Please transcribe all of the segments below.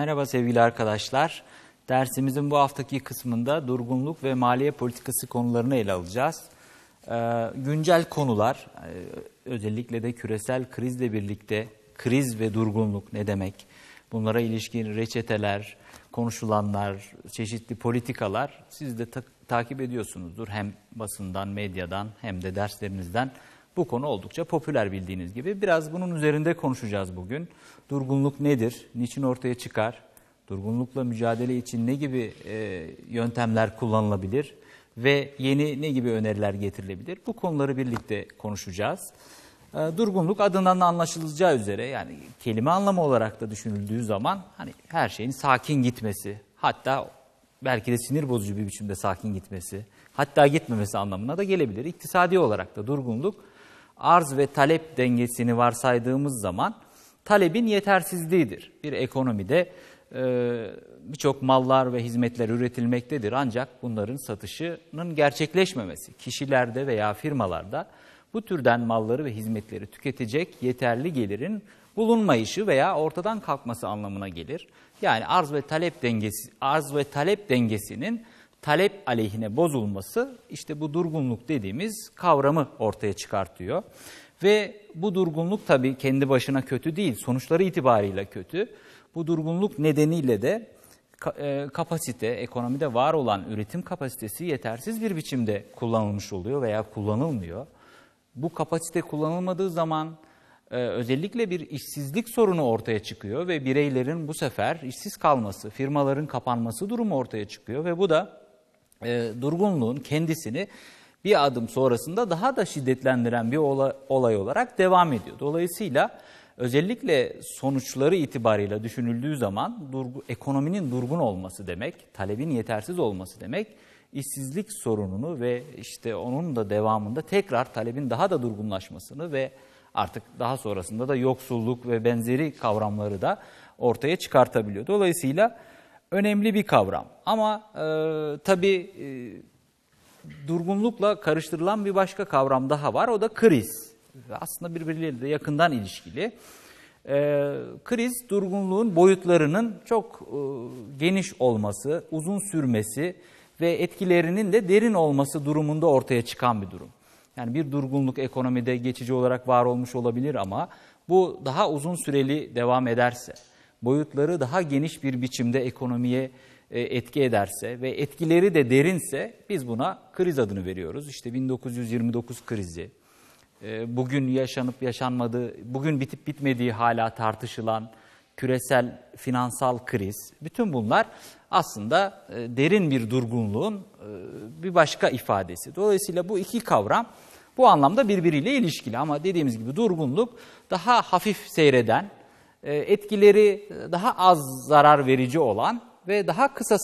Merhaba sevgili arkadaşlar. Dersimizin bu haftaki kısmında durgunluk ve maliye politikası konularını ele alacağız. Ee, güncel konular, e, özellikle de küresel krizle birlikte kriz ve durgunluk ne demek? Bunlara ilişkin reçeteler, konuşulanlar, çeşitli politikalar siz de ta- takip ediyorsunuzdur. Hem basından, medyadan hem de derslerinizden. Bu konu oldukça popüler bildiğiniz gibi. Biraz bunun üzerinde konuşacağız bugün. Durgunluk nedir? Niçin ortaya çıkar? Durgunlukla mücadele için ne gibi e, yöntemler kullanılabilir? Ve yeni ne gibi öneriler getirilebilir? Bu konuları birlikte konuşacağız. E, durgunluk adından da anlaşılacağı üzere yani kelime anlamı olarak da düşünüldüğü zaman hani her şeyin sakin gitmesi, hatta belki de sinir bozucu bir biçimde sakin gitmesi, hatta gitmemesi anlamına da gelebilir. İktisadi olarak da durgunluk arz ve talep dengesini varsaydığımız zaman talebin yetersizliğidir. Bir ekonomide e, birçok mallar ve hizmetler üretilmektedir ancak bunların satışının gerçekleşmemesi, kişilerde veya firmalarda bu türden malları ve hizmetleri tüketecek yeterli gelirin bulunmayışı veya ortadan kalkması anlamına gelir. Yani arz ve talep dengesi arz ve talep dengesinin talep aleyhine bozulması işte bu durgunluk dediğimiz kavramı ortaya çıkartıyor. Ve bu durgunluk tabii kendi başına kötü değil, sonuçları itibariyle kötü. Bu durgunluk nedeniyle de e, kapasite, ekonomide var olan üretim kapasitesi yetersiz bir biçimde kullanılmış oluyor veya kullanılmıyor. Bu kapasite kullanılmadığı zaman e, özellikle bir işsizlik sorunu ortaya çıkıyor ve bireylerin bu sefer işsiz kalması, firmaların kapanması durumu ortaya çıkıyor ve bu da e, durgunluğun kendisini bir adım sonrasında daha da şiddetlendiren bir olay, olay olarak devam ediyor. Dolayısıyla özellikle sonuçları itibarıyla düşünüldüğü zaman durgu, ekonominin durgun olması demek, talebin yetersiz olması demek, işsizlik sorununu ve işte onun da devamında tekrar talebin daha da durgunlaşmasını ve artık daha sonrasında da yoksulluk ve benzeri kavramları da ortaya çıkartabiliyor. Dolayısıyla önemli bir kavram. Ama e, tabii e, durgunlukla karıştırılan bir başka kavram daha var. O da kriz. Aslında birbirleriyle de yakından ilişkili. E, kriz durgunluğun boyutlarının çok e, geniş olması, uzun sürmesi ve etkilerinin de derin olması durumunda ortaya çıkan bir durum. Yani bir durgunluk ekonomide geçici olarak var olmuş olabilir ama bu daha uzun süreli devam ederse, boyutları daha geniş bir biçimde ekonomiye e, etki ederse ve etkileri de derinse biz buna kriz adını veriyoruz. İşte 1929 krizi, e, bugün yaşanıp yaşanmadığı, bugün bitip bitmediği hala tartışılan küresel finansal kriz, bütün bunlar aslında e, derin bir durgunluğun bir başka ifadesi. Dolayısıyla bu iki kavram bu anlamda birbiriyle ilişkili ama dediğimiz gibi durgunluk daha hafif seyreden, etkileri daha az zarar verici olan ve daha kısa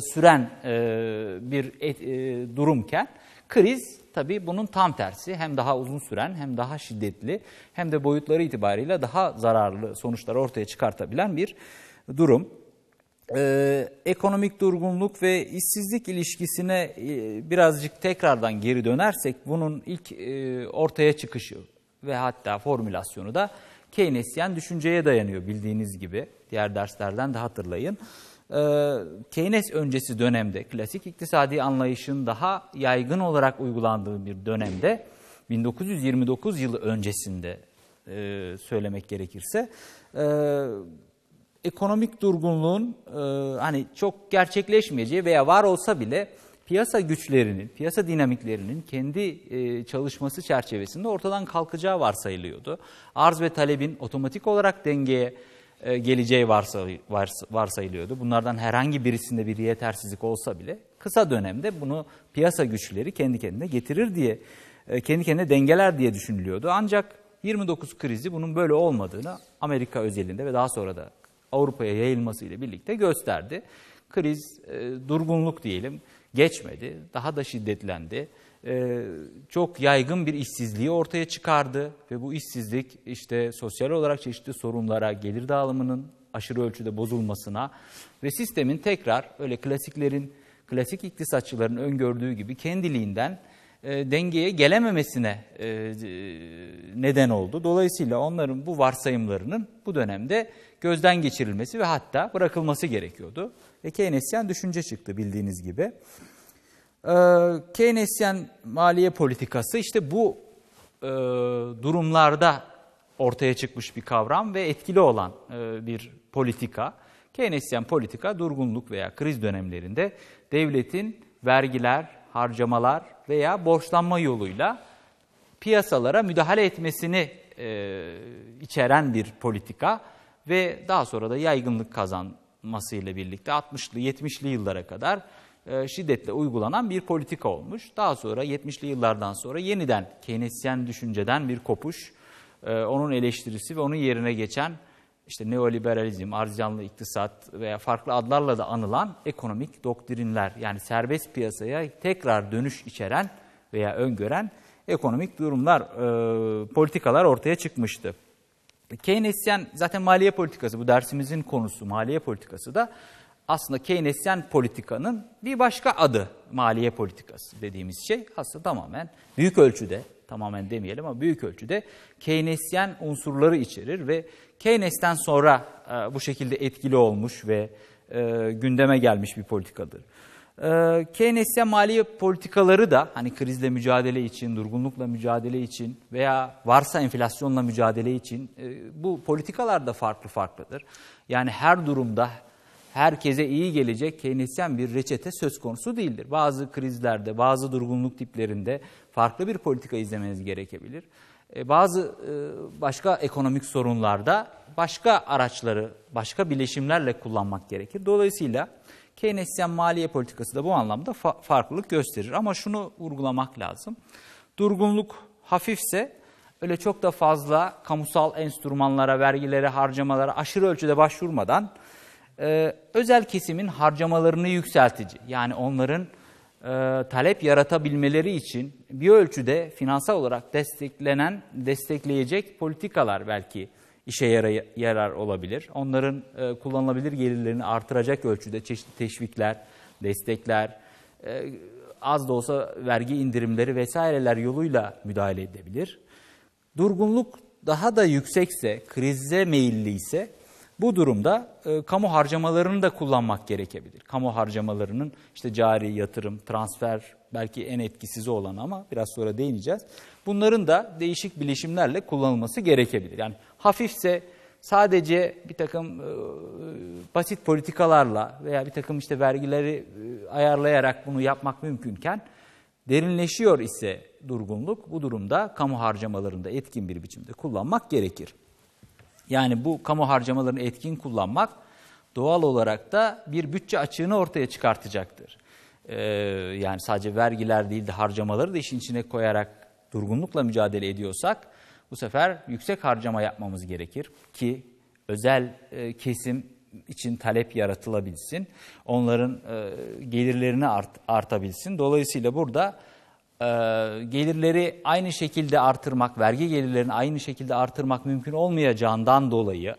süren bir durumken kriz tabii bunun tam tersi hem daha uzun süren hem daha şiddetli hem de boyutları itibariyle daha zararlı sonuçlar ortaya çıkartabilen bir durum. Ee, ekonomik durgunluk ve işsizlik ilişkisine e, birazcık tekrardan geri dönersek bunun ilk e, ortaya çıkışı ve hatta formülasyonu da Keynesyen düşünceye dayanıyor bildiğiniz gibi. Diğer derslerden de hatırlayın. Ee, Keynes öncesi dönemde klasik iktisadi anlayışın daha yaygın olarak uygulandığı bir dönemde 1929 yılı öncesinde e, söylemek gerekirse e, ekonomik durgunluğun e, hani çok gerçekleşmeyeceği veya var olsa bile piyasa güçlerinin, piyasa dinamiklerinin kendi e, çalışması çerçevesinde ortadan kalkacağı varsayılıyordu. Arz ve talebin otomatik olarak dengeye e, geleceği varsay, vars, varsayılıyordu. Bunlardan herhangi birisinde bir yetersizlik olsa bile kısa dönemde bunu piyasa güçleri kendi kendine getirir diye, e, kendi kendine dengeler diye düşünülüyordu. Ancak 29 krizi bunun böyle olmadığını Amerika özelinde ve daha sonra da Avrupa'ya yayılmasıyla birlikte gösterdi. Kriz, e, durgunluk diyelim, geçmedi, daha da şiddetlendi. Ee, çok yaygın bir işsizliği ortaya çıkardı ve bu işsizlik işte sosyal olarak çeşitli sorunlara, gelir dağılımının aşırı ölçüde bozulmasına ve sistemin tekrar öyle klasiklerin, klasik iktisatçıların öngördüğü gibi kendiliğinden e, dengeye gelememesine e, neden oldu. Dolayısıyla onların bu varsayımlarının bu dönemde gözden geçirilmesi ve hatta bırakılması gerekiyordu. Ve Keynesyen düşünce çıktı bildiğiniz gibi. E, Keynesyen maliye politikası işte bu durumlarda ortaya çıkmış bir kavram ve etkili olan bir politika. Keynesyen politika durgunluk veya kriz dönemlerinde devletin vergiler, harcamalar veya borçlanma yoluyla piyasalara müdahale etmesini e, içeren bir politika ve daha sonra da yaygınlık kazanmasıyla birlikte 60'lı 70'li yıllara kadar e, şiddetle uygulanan bir politika olmuş. Daha sonra 70'li yıllardan sonra yeniden Keynesyen düşünceden bir kopuş, e, onun eleştirisi ve onun yerine geçen işte neoliberalizm, arz iktisat veya farklı adlarla da anılan ekonomik doktrinler yani serbest piyasaya tekrar dönüş içeren veya öngören ekonomik durumlar, e, politikalar ortaya çıkmıştı. Keynesyen zaten maliye politikası bu dersimizin konusu maliye politikası da aslında Keynesyen politikanın bir başka adı maliye politikası dediğimiz şey aslında tamamen büyük ölçüde tamamen demeyelim ama büyük ölçüde Keynesyen unsurları içerir ve Keynes'ten sonra e, bu şekilde etkili olmuş ve e, gündeme gelmiş bir politikadır. E, Keynesyen maliye politikaları da hani krizle mücadele için, durgunlukla mücadele için veya varsa enflasyonla mücadele için e, bu politikalar da farklı farklıdır. Yani her durumda herkese iyi gelecek Keynesyen bir reçete söz konusu değildir. Bazı krizlerde, bazı durgunluk tiplerinde farklı bir politika izlemeniz gerekebilir. E, bazı e, başka ekonomik sorunlarda başka araçları, başka bileşimlerle kullanmak gerekir. Dolayısıyla Keynesyen maliye politikası da bu anlamda fa farklılık gösterir. Ama şunu vurgulamak lazım. Durgunluk hafifse öyle çok da fazla kamusal enstrümanlara, vergilere, harcamalara aşırı ölçüde başvurmadan e, özel kesimin harcamalarını yükseltici yani onların e, talep yaratabilmeleri için bir ölçüde finansal olarak desteklenen, destekleyecek politikalar belki işe yarar, yarar olabilir. Onların e, kullanılabilir gelirlerini artıracak ölçüde çeşitli teşvikler, destekler, e, az da olsa vergi indirimleri vesaireler yoluyla müdahale edebilir. Durgunluk daha da yüksekse, krize meyilli ise bu durumda e, kamu harcamalarını da kullanmak gerekebilir. Kamu harcamalarının işte cari yatırım, transfer belki en etkisiz olan ama biraz sonra değineceğiz. Bunların da değişik bileşimlerle kullanılması gerekebilir. Yani hafifse sadece bir takım e, basit politikalarla veya bir takım işte vergileri e, ayarlayarak bunu yapmak mümkünken derinleşiyor ise durgunluk bu durumda kamu harcamalarında etkin bir biçimde kullanmak gerekir. Yani bu kamu harcamalarını etkin kullanmak doğal olarak da bir bütçe açığını ortaya çıkartacaktır. Ee, yani sadece vergiler değil de harcamaları da işin içine koyarak durgunlukla mücadele ediyorsak bu sefer yüksek harcama yapmamız gerekir ki özel e, kesim için talep yaratılabilsin, onların e, gelirlerini art, artabilsin. Dolayısıyla burada e, gelirleri aynı şekilde artırmak, vergi gelirlerini aynı şekilde artırmak mümkün olmayacağından dolayı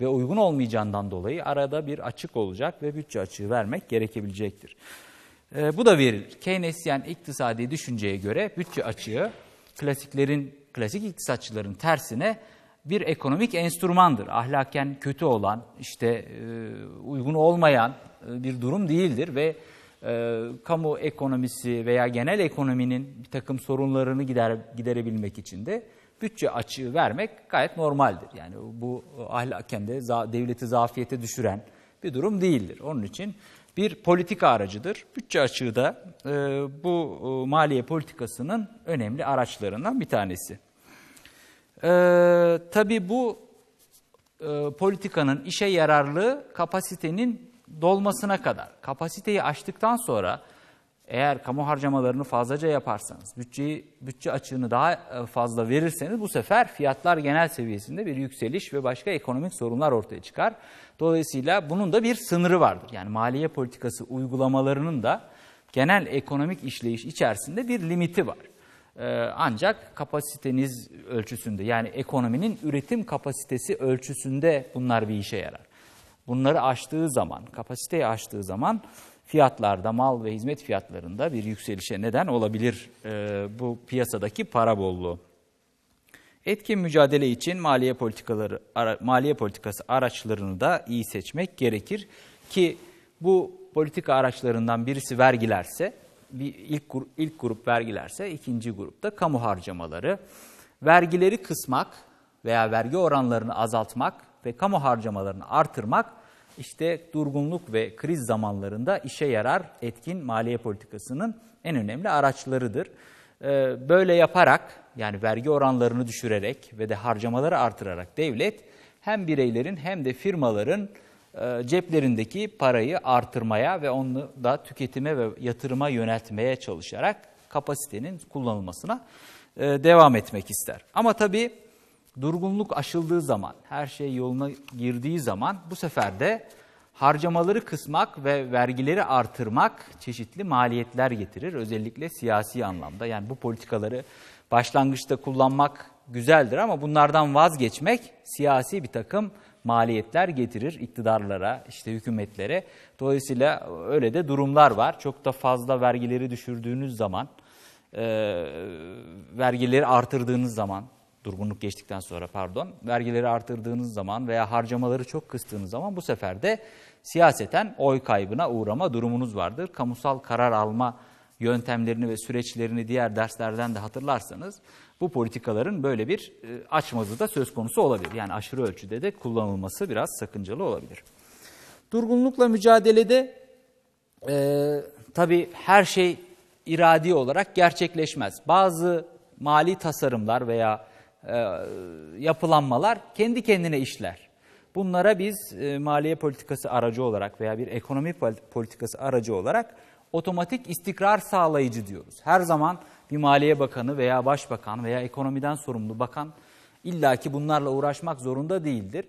ve uygun olmayacağından dolayı arada bir açık olacak ve bütçe açığı vermek gerekebilecektir. E, bu da verilir. Keynesyen iktisadi düşünceye göre bütçe açığı klasiklerin, klasik iktisatçıların tersine bir ekonomik enstrümandır. Ahlaken kötü olan, işte e, uygun olmayan e, bir durum değildir ve e, kamu ekonomisi veya genel ekonominin bir takım sorunlarını gider, giderebilmek için de bütçe açığı vermek gayet normaldir. Yani bu ahlaken de za, devleti zafiyete düşüren bir durum değildir. Onun için bir politika aracıdır. Bütçe açığı da e, bu e, maliye politikasının önemli araçlarından bir tanesi. E, tabii bu e, politikanın işe yararlığı kapasitenin dolmasına kadar. Kapasiteyi aştıktan sonra eğer kamu harcamalarını fazlaca yaparsanız, bütçeyi, bütçe açığını daha e, fazla verirseniz bu sefer fiyatlar genel seviyesinde bir yükseliş ve başka ekonomik sorunlar ortaya çıkar. Dolayısıyla bunun da bir sınırı vardır. Yani maliye politikası uygulamalarının da genel ekonomik işleyiş içerisinde bir limiti var. Ee, ancak kapasiteniz ölçüsünde yani ekonominin üretim kapasitesi ölçüsünde bunlar bir işe yarar. Bunları aştığı zaman, kapasiteyi aştığı zaman fiyatlarda, mal ve hizmet fiyatlarında bir yükselişe neden olabilir e, bu piyasadaki para bolluğu. Etkin mücadele için maliye politikaları ara, maliye politikası araçlarını da iyi seçmek gerekir ki bu politika araçlarından birisi vergilerse bir ilk ilk grup vergilerse ikinci grupta kamu harcamaları. Vergileri kısmak veya vergi oranlarını azaltmak ve kamu harcamalarını artırmak işte durgunluk ve kriz zamanlarında işe yarar etkin maliye politikasının en önemli araçlarıdır. Ee, böyle yaparak yani vergi oranlarını düşürerek ve de harcamaları artırarak devlet hem bireylerin hem de firmaların e, ceplerindeki parayı artırmaya ve onu da tüketime ve yatırıma yöneltmeye çalışarak kapasitenin kullanılmasına e, devam etmek ister. Ama tabii durgunluk aşıldığı zaman, her şey yoluna girdiği zaman bu sefer de harcamaları kısmak ve vergileri artırmak çeşitli maliyetler getirir. Özellikle siyasi anlamda. Yani bu politikaları başlangıçta kullanmak güzeldir ama bunlardan vazgeçmek siyasi bir takım maliyetler getirir iktidarlara, işte hükümetlere. Dolayısıyla öyle de durumlar var. Çok da fazla vergileri düşürdüğünüz zaman, e, vergileri artırdığınız zaman, durgunluk geçtikten sonra pardon, vergileri artırdığınız zaman veya harcamaları çok kıstığınız zaman bu sefer de siyaseten oy kaybına uğrama durumunuz vardır. Kamusal karar alma yöntemlerini ve süreçlerini diğer derslerden de hatırlarsanız bu politikaların böyle bir e, açmazı da söz konusu olabilir. Yani aşırı ölçüde de kullanılması biraz sakıncalı olabilir. Durgunlukla mücadelede e, tabii her şey iradi olarak gerçekleşmez. Bazı mali tasarımlar veya e, yapılanmalar kendi kendine işler. Bunlara biz e, maliye politikası aracı olarak veya bir ekonomi politikası aracı olarak otomatik istikrar sağlayıcı diyoruz. Her zaman bir maliye bakanı veya başbakan veya ekonomiden sorumlu bakan illaki bunlarla uğraşmak zorunda değildir.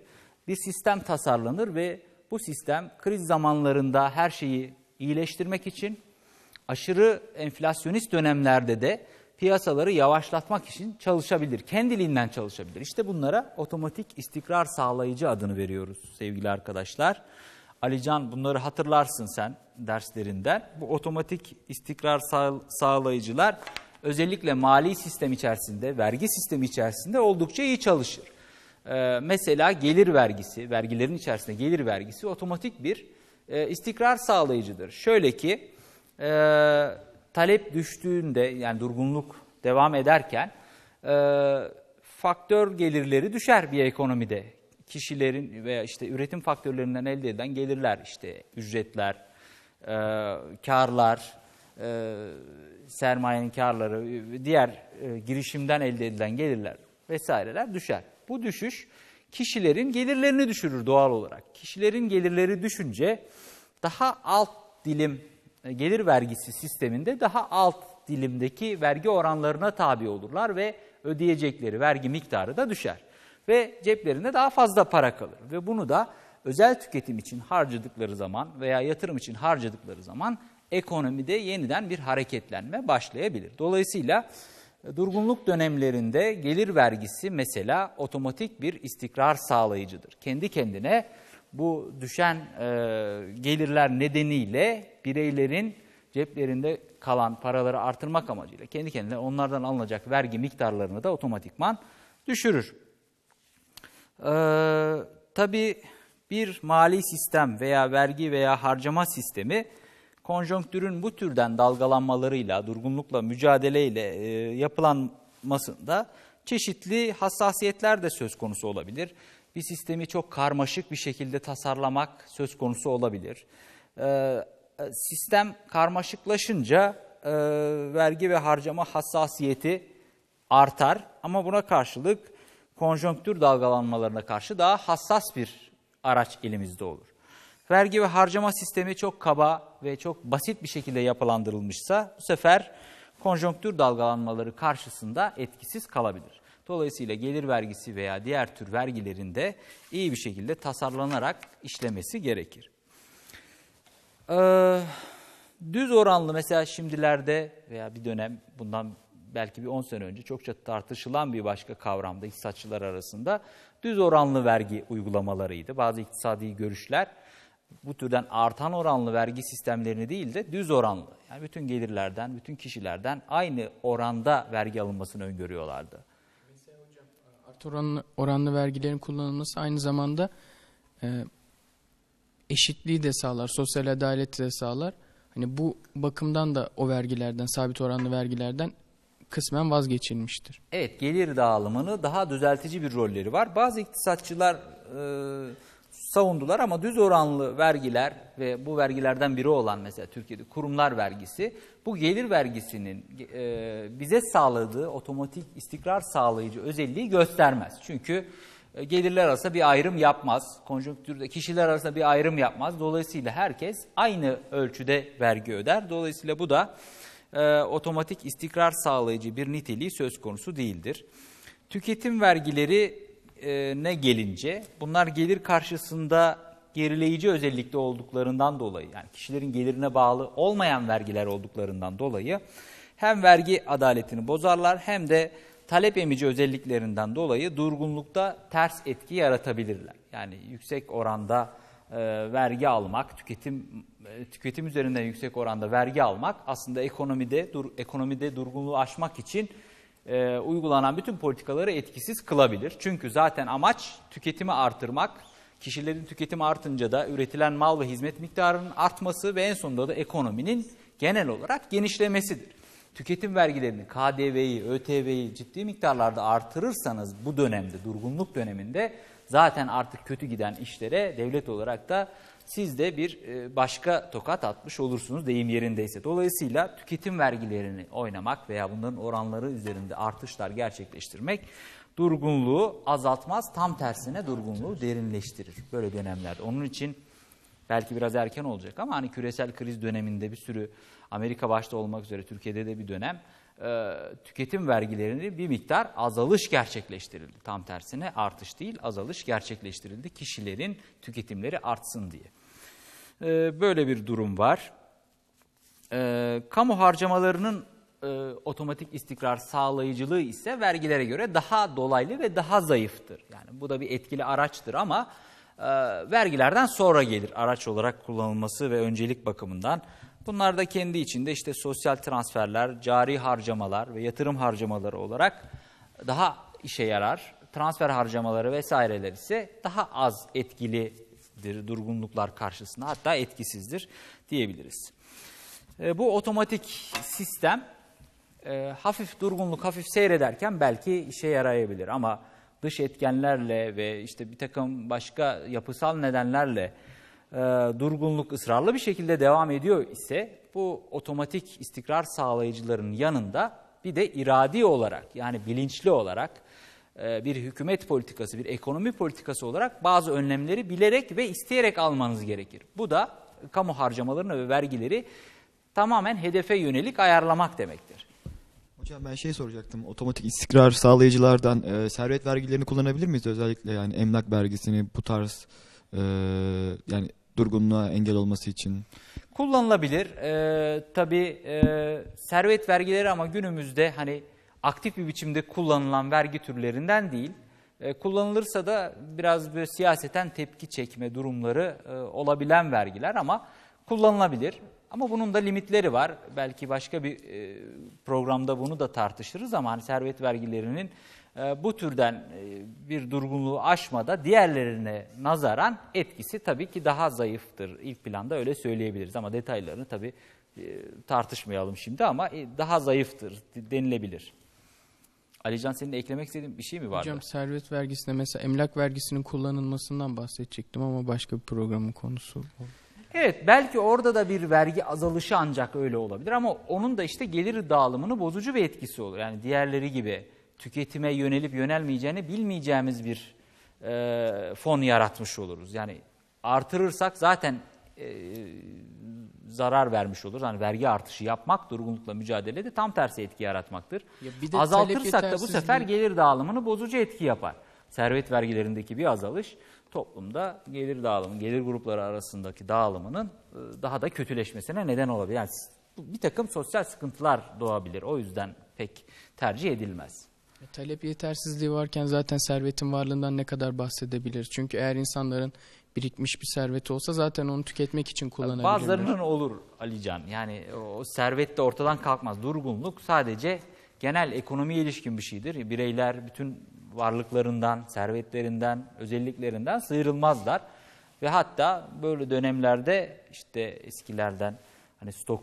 Bir sistem tasarlanır ve bu sistem kriz zamanlarında her şeyi iyileştirmek için aşırı enflasyonist dönemlerde de piyasaları yavaşlatmak için çalışabilir. Kendiliğinden çalışabilir. İşte bunlara otomatik istikrar sağlayıcı adını veriyoruz sevgili arkadaşlar. Alican bunları hatırlarsın sen derslerinden. Bu otomatik istikrar sağ, sağlayıcılar özellikle mali sistem içerisinde, vergi sistemi içerisinde oldukça iyi çalışır. Ee, mesela gelir vergisi, vergilerin içerisinde gelir vergisi otomatik bir e, istikrar sağlayıcıdır. Şöyle ki e, talep düştüğünde yani durgunluk devam ederken e, faktör gelirleri düşer bir ekonomide. Kişilerin veya işte üretim faktörlerinden elde edilen gelirler işte ücretler, e, karlar, e, sermayenin karları, diğer e, girişimden elde edilen gelirler vesaireler düşer. Bu düşüş kişilerin gelirlerini düşürür doğal olarak. Kişilerin gelirleri düşünce daha alt dilim gelir vergisi sisteminde daha alt dilimdeki vergi oranlarına tabi olurlar ve ödeyecekleri vergi miktarı da düşer. Ve ceplerinde daha fazla para kalır. Ve bunu da özel tüketim için harcadıkları zaman veya yatırım için harcadıkları zaman ekonomide yeniden bir hareketlenme başlayabilir. Dolayısıyla e, durgunluk dönemlerinde gelir vergisi mesela otomatik bir istikrar sağlayıcıdır. Kendi kendine bu düşen e, gelirler nedeniyle bireylerin ceplerinde kalan paraları artırmak amacıyla kendi kendine onlardan alınacak vergi miktarlarını da otomatikman düşürür. Ee, tabii bir mali sistem veya vergi veya harcama sistemi konjonktürün bu türden dalgalanmalarıyla, durgunlukla, mücadeleyle e, yapılanmasında çeşitli hassasiyetler de söz konusu olabilir. Bir sistemi çok karmaşık bir şekilde tasarlamak söz konusu olabilir. E, sistem karmaşıklaşınca e, vergi ve harcama hassasiyeti artar ama buna karşılık konjonktür dalgalanmalarına karşı daha hassas bir araç elimizde olur vergi ve harcama sistemi çok kaba ve çok basit bir şekilde yapılandırılmışsa bu sefer konjonktür dalgalanmaları karşısında etkisiz kalabilir. Dolayısıyla gelir vergisi veya diğer tür vergilerinde iyi bir şekilde tasarlanarak işlemesi gerekir. Ee, düz oranlı mesela şimdilerde veya bir dönem bundan belki bir 10 sene önce çokça tartışılan bir başka kavramda iktisatçılar arasında düz oranlı vergi uygulamalarıydı. Bazı iktisadi görüşler bu türden artan oranlı vergi sistemlerini değil de düz oranlı yani bütün gelirlerden, bütün kişilerden aynı oranda vergi alınmasını öngörüyorlardı. Artı oranlı, oranlı vergilerin kullanılması aynı zamanda e, eşitliği de sağlar, sosyal adaleti de sağlar. Hani bu bakımdan da o vergilerden, sabit oranlı vergilerden kısmen vazgeçilmiştir. Evet gelir dağılımını daha düzeltici bir rolleri var. Bazı iktisatçılar e, savundular ama düz oranlı vergiler ve bu vergilerden biri olan mesela Türkiye'de kurumlar vergisi bu gelir vergisinin e, bize sağladığı otomatik istikrar sağlayıcı özelliği göstermez. Çünkü e, gelirler arasında bir ayrım yapmaz. Konjonktürde kişiler arasında bir ayrım yapmaz. Dolayısıyla herkes aynı ölçüde vergi öder. Dolayısıyla bu da e, otomatik istikrar sağlayıcı bir niteliği söz konusu değildir. Tüketim vergileri ne gelince bunlar gelir karşısında gerileyici özellikte olduklarından dolayı yani kişilerin gelirine bağlı olmayan vergiler olduklarından dolayı hem vergi adaletini bozarlar hem de talep emici özelliklerinden dolayı durgunlukta ters etki yaratabilirler. Yani yüksek oranda e, vergi almak, tüketim e, tüketim üzerinden yüksek oranda vergi almak aslında ekonomide dur, ekonomide durgunluğu aşmak için e, uygulanan bütün politikaları etkisiz kılabilir. Çünkü zaten amaç tüketimi artırmak, kişilerin tüketimi artınca da üretilen mal ve hizmet miktarının artması ve en sonunda da ekonominin genel olarak genişlemesidir. Tüketim vergilerini, KDV'yi, ÖTV'yi ciddi miktarlarda artırırsanız bu dönemde, durgunluk döneminde zaten artık kötü giden işlere devlet olarak da siz de bir e, başka tokat atmış olursunuz deyim yerindeyse. Dolayısıyla tüketim vergilerini oynamak veya bunların oranları üzerinde artışlar gerçekleştirmek durgunluğu azaltmaz, tam tersine durgunluğu derinleştirir böyle dönemlerde. Onun için belki biraz erken olacak ama hani küresel kriz döneminde bir sürü Amerika başta olmak üzere Türkiye'de de bir dönem e, tüketim vergilerini bir miktar azalış gerçekleştirildi. Tam tersine artış değil azalış gerçekleştirildi kişilerin tüketimleri artsın diye. E, böyle bir durum var. E, kamu harcamalarının e, otomatik istikrar sağlayıcılığı ise vergilere göre daha dolaylı ve daha zayıftır. Yani bu da bir etkili araçtır ama e, vergilerden sonra gelir araç olarak kullanılması ve öncelik bakımından. Bunlar da kendi içinde işte sosyal transferler, cari harcamalar ve yatırım harcamaları olarak daha işe yarar. Transfer harcamaları vesaireler ise daha az etkilidir durgunluklar karşısında hatta etkisizdir diyebiliriz. E, bu otomatik sistem e, hafif durgunluk, hafif seyrederken belki işe yarayabilir ama dış etkenlerle ve işte bir takım başka yapısal nedenlerle e, durgunluk ısrarlı bir şekilde devam ediyor ise bu otomatik istikrar sağlayıcıların yanında bir de iradi olarak yani bilinçli olarak bir hükümet politikası, bir ekonomi politikası olarak bazı önlemleri bilerek ve isteyerek almanız gerekir. Bu da kamu harcamalarını ve vergileri tamamen hedefe yönelik ayarlamak demektir. Hocam ben şey soracaktım. Otomatik istikrar sağlayıcılardan e, servet vergilerini kullanabilir miyiz? Özellikle yani emlak vergisini bu tarz e, yani durgunluğa engel olması için. Kullanılabilir. Ee, tabii e, servet vergileri ama günümüzde hani aktif bir biçimde kullanılan vergi türlerinden değil. E, kullanılırsa da biraz böyle siyaseten tepki çekme durumları e, olabilen vergiler ama kullanılabilir. Ama bunun da limitleri var. Belki başka bir e, programda bunu da tartışırız ama hani servet vergilerinin bu türden bir durgunluğu aşmada diğerlerine nazaran etkisi tabii ki daha zayıftır. İlk planda öyle söyleyebiliriz ama detaylarını tabii tartışmayalım şimdi ama daha zayıftır denilebilir. Alican senin de eklemek istediğin bir şey mi vardı? Hocam servet vergisinde mesela emlak vergisinin kullanılmasından bahsedecektim ama başka bir programın konusu. Evet belki orada da bir vergi azalışı ancak öyle olabilir ama onun da işte gelir dağılımını bozucu bir etkisi olur. Yani diğerleri gibi tüketime yönelip yönelmeyeceğini bilmeyeceğimiz bir e, fon yaratmış oluruz. Yani artırırsak zaten e, zarar vermiş oluruz. Hani vergi artışı yapmak durgunlukla mücadelede tam tersi etki yaratmaktır. Azaltırsak da bu sefer gelir dağılımını bozucu etki yapar. Servet vergilerindeki bir azalış toplumda gelir dağılımı, gelir grupları arasındaki dağılımının e, daha da kötüleşmesine neden olabilir. Yani bir takım sosyal sıkıntılar doğabilir. O yüzden pek tercih edilmez. E, talep yetersizliği varken zaten servetin varlığından ne kadar bahsedebilir? Çünkü eğer insanların birikmiş bir serveti olsa zaten onu tüketmek için kullanabilirler. Bazılarının olur Alican. Yani o servet de ortadan kalkmaz. Durgunluk sadece genel ekonomiye ilişkin bir şeydir. Bireyler bütün varlıklarından, servetlerinden, özelliklerinden sıyrılmazlar. Ve hatta böyle dönemlerde işte eskilerden hani stok